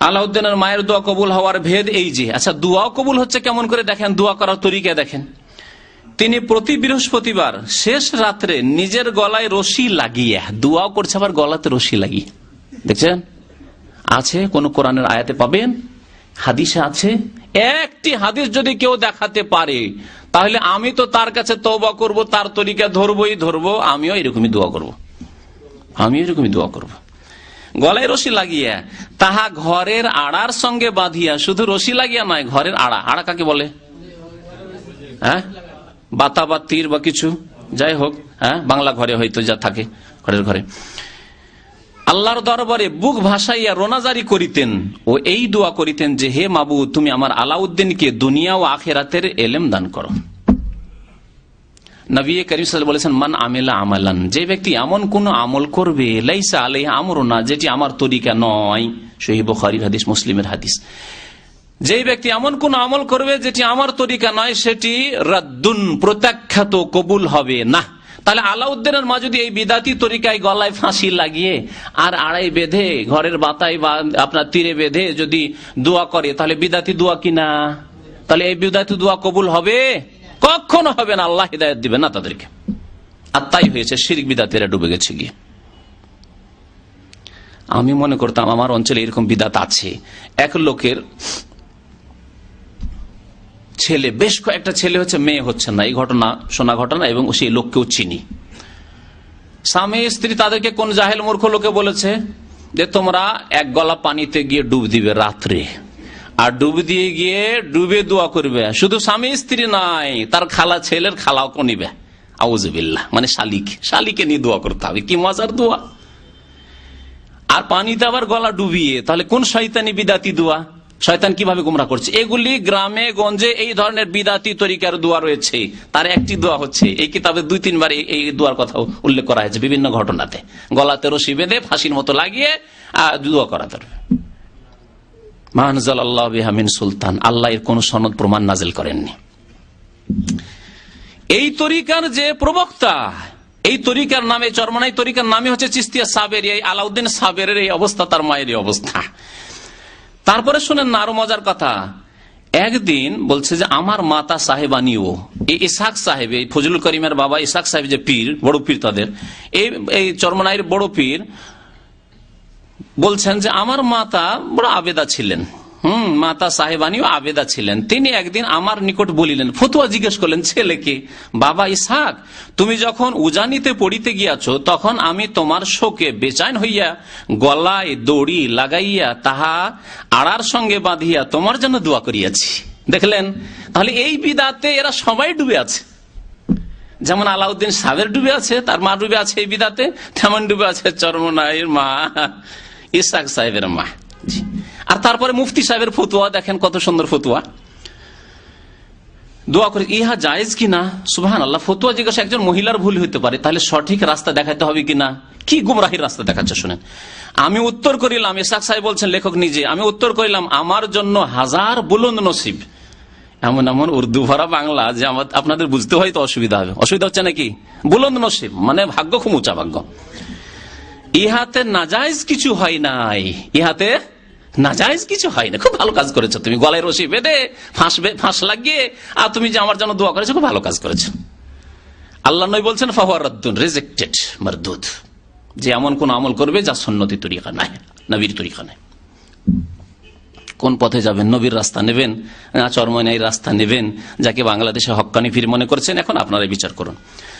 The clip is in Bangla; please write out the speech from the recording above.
আলাউদ্দিনের মায়ের দোয়া কবুল হওয়ার ভেদ এই যে। আচ্ছা দোয়াও কবুল হচ্ছে কেমন করে দেখেন? দোয়া করার তরিকা দেখেন। তিনি প্রতি বৃহস্পতিবার শেষ রাত্রে নিজের গলায় রশি লাগিয়ে, দোয়াও করছে আবার গলাতে রশি লাগিয়ে। দেখছেন? আছে, কোন কোরআনের আয়াতে পাবেন? হাদিসে আছে। একটি হাদিস যদি কেউ দেখাতে পারে, তাহলে আমি তো তার কাছে তৌবা করব, তার তরিকা ধরবই ধরবো, আমিও এরকমই দোয়া করব। আমিও এরকমই দোয়া করব। গলায় রশি লাগিয়া, তাহা ঘরের আড়ার সঙ্গে বাঁধিয়া, শুধু রশি লাগিয়া নয়, ঘরের আড়া। আড়া কাকে বলে? হ্যাঁ? বাতা বা তীর বা কিছু, যাই হোক হ্যাঁ? বাংলা ঘরে হয়তো যা থাকে, ঘরের ঘরে। আল্লাহর দরবারে বুক ভাসাইয়া রোনাজারি করিতেন, ও এই দোয়া করিতেন যে, হে মাবু তুমি আমার আলাউদ্দিনকে দুনিয়া ও আখেরাতের এলেম দান করো। নবী করিম বলেছেন, মান আমেলা আমালান। যে ব্যক্তি এমন কোন আমল করবে, লাইসা আলাই আমর না, যেটি আমার তরিকা নয়। সহি বখারির হাদিস, মুসলিমের হাদিস। যে ব্যক্তি এমন কোন আমল করবে, যেটি আমার তরিকা নয়, সেটি রাদ্দুন, প্রত্যাখ্যাত, কবুল হবে না। তাহলে আলাউদ্দিনের মা যদি এই বিদাতি তরিকায় গলায় ফাঁসি লাগিয়ে, আর আড়াই বেঁধে, ঘরের বাতায় বা আপনার তীরে বেঁধে যদি দোয়া করে, তাহলে বিদাতি দোয়া কিনা? তাহলে এই বিদাতি দোয়া কবুল হবে? কখনো হবে না, আল্লাহ হৃদায়ত দিবে না তাদেরকে। আর তাই হয়েছে, শিরিক বিদাতিরা ডুবে গেছে গিয়ে। আমি মনে করতাম, আমার অঞ্চলে এরকম বিদাত আছে। এক লোকের ছেলে, বেশ কয়েকটা ছেলে হচ্ছে, মেয়ে হচ্ছে না। এই ঘটনা, শোনা ঘটনা, এবং সেই লোককেও চিনি। স্বামী, স্ত্রী তাদেরকে কোন জাহেল মূর্খ লোকে বলেছে যে, তোমরা এক গলা পানিতে গিয়ে ডুব দিবে রাত্রে। আর ডুব দিয়ে গিয়ে ডুবে দোয়া করবে। শুধু স্বামী স্ত্রী নাই, তার খালা ছেলের খালাও নিবে। আউজবিল্লা মানে শালিক, শালিকে নিয়ে দোয়া করতে হবে, কি মজার দোয়া। আর পানিতে আবার গলা ডুবিয়ে, তাহলে কোন শৈতানি বিদাতি দোয়া? শয়তান কীভাবে গুমরা করছে? এগুলি গ্রামে, গঞ্জে এই ধরনের বিদাতি তরিকার দোয়া রয়েছে। তার একটি দোয়া হচ্ছে, এই কিতাবে দুই, তিনবার এই দোয়ার কথা উল্লেখ করা হয়েছে বিভিন্ন ঘটনাতে। গলাতে রশি বেঁধে, ফাঁসির মতো লাগিয়ে দোয়া করা ধরবে মাহানজাল আল্লাহ বিহামিন সুলতান, আল্লাহ এর কোন সনদ প্রমাণ নাজেল করেননি। এই তরিকার যে প্রবক্তা, এই তরিকার নামে, চরমনাই তরিকার নামে হচ্ছে চিস্তিয়া সাবের, এই আলাউদ্দিন সাবের এই অবস্থা, তার মায়ের অবস্থা। তারপরে শুনেন না, আরও মজার কথা। একদিন বলছে যে, আমার মাতা সাহেবানিও, এই ইসাক সাহেব, এই ফজলুল করিমের বাবা ইসাক সাহেব যে পীর, বড় পীর তাদের, এই এই চরমনাইয়ের বড় পীর বলছেন যে আমার মাতা বড় আবেদা ছিলেন। হম, মাতা সাহেবানিও আবেদা ছিলেন। তিনি একদিন আমার নিকট বলিলেন, ফতুয়া জিজ্ঞেস করলেন ছেলেকে বাবা ইসাক তুমি যখন উজানিতে পড়িতে গিয়াছ, তখন আমি তোমার শোকে বেচাইন হইয়া গলায় দড়ি লাগাইয়া তাহা আড়ার সঙ্গে বাঁধিয়া তোমার জন্য দোয়া করিয়াছি। দেখলেন, তাহলে এই বিদাতে এরা সবাই ডুবে আছে। যেমন আলাউদ্দিন সাহেবের ডুবে আছে, তার মা ডুবে আছে এই বিদাতে, তেমন ডুবে আছে চরমনাইয়ের মা। ইসাক সাহেবের মা আর তারপরে মুফতি সাহেবের ফতুয়া, দেখেন কত সুন্দর ফতুয়া। দোয়া করে, ইহা জায়েজ কিনা সুবাহান আল্লাহ ফতুয়া জিজ্ঞাসা, একজন মহিলার ভুল হইতে পারে, তাহলে সঠিক রাস্তা দেখাতে হবে কিনা কি গুমরাহির রাস্তা দেখাচ্ছে, শুনেন। আমি উত্তর করিলাম ইসাক সাহেব বলছেন, লেখক নিজে, আমি উত্তর করিলাম, আমার জন্য হাজার বুলন্দ নসিব। এমন এমন উর্দু ভরা বাংলা যে আমার আপনাদের বুঝতে হয়তো অসুবিধা হবে। অসুবিধা হচ্ছে নাকি? বুলন্দ নসিব মানে ভাগ্য খুব উঁচা ভাগ্য। ইহাতে নাজাইজ কিছু হয় নাই। ইহাতে নাজাইজ কিছু হয় না খুব ভালো কাজ করেছ তুমি। গলায় রশি বেঁধে ফাঁস ফাঁস লাগিয়ে, আর তুমি যে আমার জন্য দোয়া করেছ, খুব ভালো কাজ করেছ। আল্লাহ নই বলছেন ফাহুয়ারদ্দুন রিজেক্টেড মারদুদ। যে এমন কোন আমল করবে যা সন্ন্যতি তরিকা নাই, নবীর তরিকা নাই। কোন পথে যাবেন? নবীর রাস্তা নেবেন চরমনাই রাস্তা নেবেন, যাকে বাংলাদেশে হকানি ফির মনে করছেন, এখন আপনারা বিচার করুন।